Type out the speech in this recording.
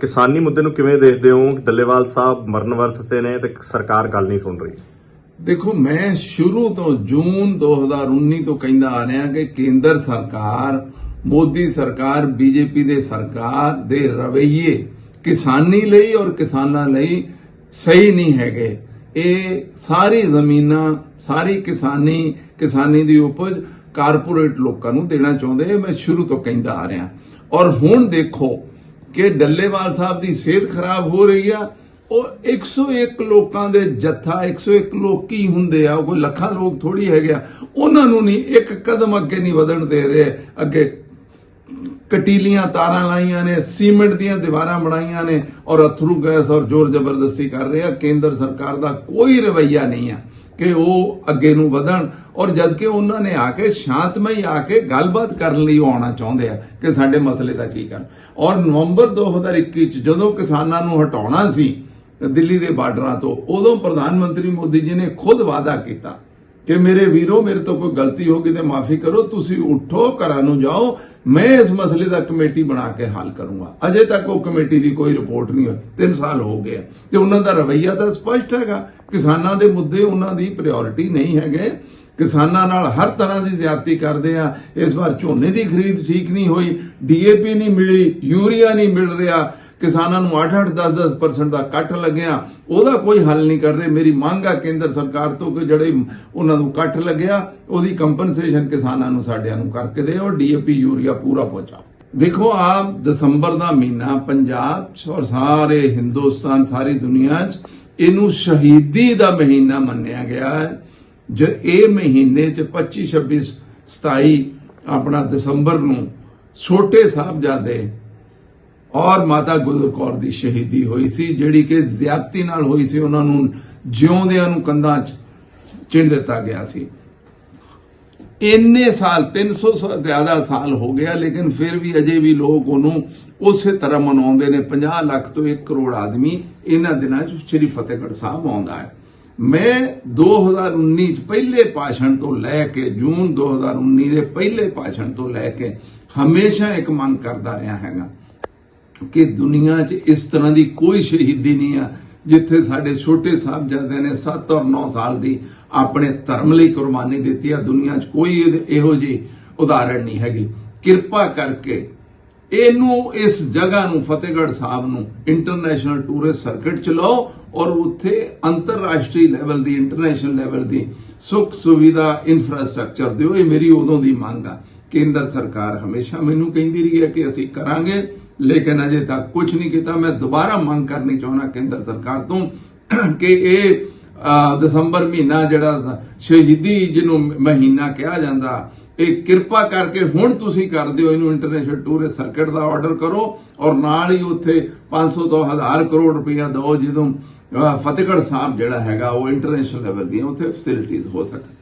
ਕਿਸਾਨੀ ਮੁੱਦੇ ਨੂੰ ਕਿਵੇਂ ਦੇਖਦੇ ਹੋ? ਡੱਲੇਵਾਲ ਸਾਹਿਬ ਮਰਨ ਵਰਤ ਨੇ ਤੇ ਸਰਕਾਰ ਗੱਲ ਨਹੀਂ ਸੁਣ ਰਹੀ। ਦੇਖੋ, ਮੈਂ ਸ਼ੁਰੂ ਤੋਂ ਜੂਨ 2019 ਤੋਂ ਕਹਿੰਦਾ ਆ ਰਿਹਾ ਕਿ ਕੇਂਦਰ ਸਰਕਾਰ, ਮੋਦੀ ਸਰਕਾਰ, ਬੀਜੇਪੀ ਦੇ ਸਰਕਾਰ ਦੇ ਰਵੱਈਏ ਕਿਸਾਨੀ ਲਈ ਔਰ ਕਿਸਾਨਾਂ ਲਈ ਸਹੀ ਨਹੀਂ ਹੈਗੇ। ਇਹ ਸਾਰੀ ਜ਼ਮੀਨਾਂ, ਸਾਰੀ ਕਿਸਾਨੀ ਕਿਸਾਨੀ ਦੀ ਉਪਜ ਕਾਰਪੋਰੇਟ ਲੋਕਾਂ ਨੂੰ ਦੇਣਾ ਚਾਹੁੰਦੇ ਮੈਂ ਸ਼ੁਰੂ ਤੋਂ ਕਹਿੰਦਾ ਆ ਰਿਹਾ। ਔਰ ਹੁਣ ਦੇਖੋ ਕਿ ਡੱਲੇਵਾਲ ਸਾਹਿਬ ਦੀ ਸਿਹਤ ਖਰਾਬ ਹੋ ਰਹੀ ਆ, ਉਹ 101 ਲੋਕਾਂ ਦੇ ਜੱਥਾ 101 ਲੋਕ ਕੀ ਹੁੰਦੇ ਆ, ਉਹ ਕੋਈ ਲੱਖਾਂ ਲੋਕ ਥੋੜੀ ਹੈਗੇ ਆ, ਉਹਨਾਂ ਨੂੰ ਨਹੀਂ, ਇੱਕ ਕਦਮ ਅੱਗੇ ਨਹੀਂ ਵਧਣ ਦੇ ਰਹੇ। ਅੱਗੇ ਕਟੀਲੀਆਂ ਤਾਰਾਂ ਲਾਈਆਂ ਨੇ, ਸੀਮੈਂਟ ਦੀਆਂ ਦੀਵਾਰਾਂ ਬਣਾਈਆਂ ਨੇ ਔਰ ਅਥਰੂ ਗੈਸ ਔਰ ਜ਼ੋਰ ਜ਼ਬਰਦਸਤੀ ਕਰ ਰਹੇ ਆ। ਕੇਂਦਰ ਸਰਕਾਰ ਦਾ ਕੋਈ ਰਵੱਈਆ ਨਹੀਂ ਆ। ਕਿ ਉਹ ਅੱਗੇ ਨੂੰ ਵਧਣ। ਔਰ ਜਦ ਕਿ ਉਹਨਾਂ ਨੇ ਆ ਕੇ ਸ਼ਾਂਤਮਈ ਆ ਕੇ ਗੱਲਬਾਤ ਕਰਨ ਲਈ ਉਹ ਆਉਣਾ ਚਾਹੁੰਦੇ ਆ ਕਿ ਸਾਡੇ ਮਸਲੇ ਦਾ ਕੀ ਕਰਨ। ਔਰ ਨਵੰਬਰ 2021 ਚ ਜਦੋਂ ਕਿਸਾਨਾਂ ਨੂੰ ਹਟਾਉਣਾ ਸੀ ਦਿੱਲੀ ਦੇ ਬਾਰਡਰਾਂ ਤੋਂ, ਉਦੋਂ ਪ੍ਰਧਾਨ ਮੰਤਰੀ ਮੋਦੀ ਜੀ ਨੇ ਖੁਦ ਵਾਅਦਾ ਕੀਤਾ ਕਿ ਮੇਰੇ ਵੀਰੋ, ਮੇਰੇ ਤੋਂ ਕੋਈ ਗਲਤੀ ਹੋ ਗਈ ਤੇ ਮਾਫੀ ਕਰੋ, ਤੁਸੀਂ ਉਠੋ, ਘਰਾਂ ਨੂੰ ਜਾਓ, ਮੈਂ ਇਸ ਮਸਲੇ ਦਾ ਕਮੇਟੀ ਬਣਾ ਕੇ ਹੱਲ ਕਰੂੰਗਾ। ਅਜੇ ਤੱਕ ਉਹ ਕਮੇਟੀ ਦੀ ਕੋਈ ਰਿਪੋਰਟ ਨਹੀਂ ਹੋਈ। 3 ਸਾਲ ਹੋ ਗਏ ਤੇ ਉਹਨਾਂ ਦਾ ਰਵੱਈਆ ਤਾਂ ਸਪਸ਼ਟ ਹੈਗਾ। ਕਿਸਾਨਾਂ ਦੇ ਮੁੱਦੇ ਉਹਨਾਂ ਦੀ ਪ੍ਰਾਇੋਰਟੀ ਨਹੀਂ ਹੈਗੇ। ਕਿਸਾਨਾਂ ਨਾਲ ਹਰ ਤਰ੍ਹਾਂ ਦੀ ਜ਼ਿਆਦਤੀ ਕਰਦੇ ਆ। ਇਸ ਵਾਰ ਝੋਨੇ ਦੀ ਖਰੀਦ ਠੀਕ ਨਹੀਂ ਹੋਈ। ਡੀਏਪੀ ਨਹੀਂ ਮਿਲੀ, ਯੂਰੀਆ ਨਹੀਂ ਮਿਲ ਰਿਹਾ। ਕਿਸਾਨਾਂ ਨੂੰ 8-8 10-10% ਦਾ ਕੱਟ ਲੱਗਿਆ। ਉਹਦਾ ਕੋਈ ਹੱਲ ਨਹੀਂ ਕਰ ਰਹੇ। ਮੇਰੀ ਮੰਗ ਆ ਕੇਂਦਰ ਸਰਕਾਰ ਤੋਂ ਕਿ ਜਿਹੜੇ ਉਹਨਾਂ ਨੂੰ ਕੱਟ ਲੱਗਿਆ, ਉਹਦੀ ਕੰਪਨਸੇਸ਼ਨ ਕਿਸਾਨਾਂ ਨੂੰ ਸਾਡਿਆਂ ਨੂੰ ਕਰਕੇ ਦੇ ਔਰ ਡੀਏਪੀ ਯੂਰੀਆ ਪੂਰਾ ਪਹੁੰਚਾਓ ਦੇਖੋ ਆਪ ਦਸੰਬਰ ਦਾ ਮਹੀਨਾ ਪੰਜਾਬ 'ਚ ਔਰ ਸਾਰੇ ਹਿੰਦੁਸਤਾਨ, ਸਾਰੀ ਦੁਨੀਆ 'ਚ ਇਹਨੂੰ ਸ਼ਹੀਦੀ ਦਾ ਮਹੀਨਾ ਮੰਨਿਆ ਗਿਆ ਹੈ। ਜੋ ਇਹ ਮਹੀਨੇ 'ਚ 25 26 27 ਆਪਣਾ ਦਸੰਬਰ ਨੂੰ ਛੋਟੇ ਸਾਹਿਬਜ਼ਾਦੇ ਔਰ ਮਾਤਾ ਗੁਜਰ ਕੌਰ ਦੀ ਸ਼ਹੀਦੀ ਹੋਈ ਸੀ, ਜਿਹੜੀ ਕਿ ਜ਼ਿਆਦਤੀ ਨਾਲ ਹੋਈ ਸੀ, ਉਹਨਾਂ ਨੂੰ ਜਿਉਂਦਿਆਂ ਨੂੰ ਕੰਧਾਂ 'ਚ ਚਿਣ ਦਿੱਤਾ ਗਿਆ ਸੀ। ਇੰਨੇ ਸਾਲ 300 ਤੋਂ ਜ਼ਿਆਦਾ ਸਾਲ ਹੋ ਗਿਆ, ਲੇਕਿਨ ਫਿਰ ਵੀ ਅਜੇ ਵੀ ਲੋਕ ਉਹਨੂੰ ਉਸੇ ਤਰ੍ਹਾਂ ਮਨਾਉਂਦੇ ਨੇ। 50 ਲੱਖ ਤੋਂ 1 ਕਰੋੜ ਆਦਮੀ ਇਹਨਾਂ ਦਿਨਾਂ 'ਚ ਸ੍ਰੀ ਫਤਿਹਗੜ੍ਹ ਸਾਹਿਬ ਆਉਂਦਾ ਹੈ। ਮੈਂ 2019 ਚ ਪਹਿਲੇ ਭਾਸ਼ਣ ਤੋਂ ਲੈ ਕੇ, ਜੂਨ 2019 ਦੇ ਪਹਿਲੇ ਭਾਸ਼ਣ ਤੋਂ ਲੈ ਕੇ ਹਮੇਸ਼ਾ ਇੱਕ ਮੰਗ ਕਰਦਾ ਰਿਹਾ ਹੈਗਾ। ਕਿ ਦੁਨੀਆ 'ਚ ਇਸ ਤਰ੍ਹਾਂ ਦੀ ਕੋਈ ਸ਼ਹੀਦੀ ਨਹੀਂ ਆ, ਜਿੱਥੇ ਸਾਡੇ ਛੋਟੇ ਸਾਹਿਬਜ਼ਾਦਿਆਂ ਨੇ 7 ਔਰ 9 ਸਾਲ ਦੀ ਆਪਣੇ ਧਰਮ ਲਈ ਕੁਰਬਾਨੀ ਦਿੱਤੀ ਆ, ਦੁਨੀਆ 'ਚ ਕੋਈ ਇਹਦੇ- ਇਹੋ ਜਿਹੀ ਉਦਾਹਰਣ ਨਹੀਂ ਹੈਗੀ। ਕਿਰਪਾ ਕਰਕੇ ਇਹਨੂੰ ਇਸ ਜਗ੍ਹਾ ਨੂੰ, ਫਤਿਹਗੜ੍ਹ ਸਾਹਿਬ ਨੂੰ ਇੰਟਰਨੈਸ਼ਨਲ ਟੂਰਿਸਟ ਸਰਕਟ ਚ ਲਾਓ ਔਰ ਉੱਥੇ ਅੰਤਰਰਾਸ਼ਟਰੀ ਲੈਵਲ ਦੀ ਇੰਟਰਨੈਸ਼ਨਲ ਲੈਵਲ ਦੀ ਸੁੱਖ ਸੁਵਿਧਾ ਇਨਫਰਾਸਟ੍ਰਕਚਰ ਦਿਓ। ਇਹ ਮੇਰੀ ਉਦੋਂ ਦੀ ਮੰਗ ਆ। ਕੇਂਦਰ ਸਰਕਾਰ ਹਮੇਸ਼ਾ ਮੈਨੂੰ ਕਹਿੰਦੀ ਰਹੀ ਹੈ ਕਿ ਅਸੀਂ ਕਰਾਂਗੇ। ਲੇਕਿਨ ਅਜੇ ਤੱਕ ਕੁਝ ਨਹੀਂ ਕੀਤਾ। ਮੈਂ ਦੁਬਾਰਾ ਮੰਗ ਕਰਨੀ ਚਾਹੁੰਦਾ ਕੇਂਦਰ ਸਰਕਾਰ ਤੋਂ ਕਿ ਇਹ ਦਸੰਬਰ ਮਹੀਨਾ ਜਿਹੜਾ ਸ਼ਹੀਦੀ ਜਿਹਨੂੰ ਮਹੀਨਾ ਕਿਹਾ ਜਾਂਦਾ, ਇਹ ਕਿਰਪਾ ਕਰਕੇ ਹੁਣ ਤੁਸੀਂ ਕਰ ਦਿਓ। ਇਹਨੂੰ ਇੰਟਰਨੈਸ਼ਨਲ ਟੂਰਿਸਟ ਸਰਕਟ ਦਾ ਆਰਡਰ ਕਰੋ ਔਰ ਨਾਲ ਹੀ ਉੱਥੇ 500 ਤੋਂ 1000 ਕਰੋੜ ਰੁਪਇਆ ਦਿਓ ਜਦੋਂ ਫਤਿਹਗੜ੍ਹ ਸਾਹਿਬ ਜਿਹੜਾ ਹੈਗਾ, ਉਹ ਇੰਟਰਨੈਸ਼ਨਲ ਲੈਵਲ ਦੀਆਂ ਉੱਥੇ ਫੈਸਿਲਿਟੀਆਂ ਹੋ ਸਕਣ।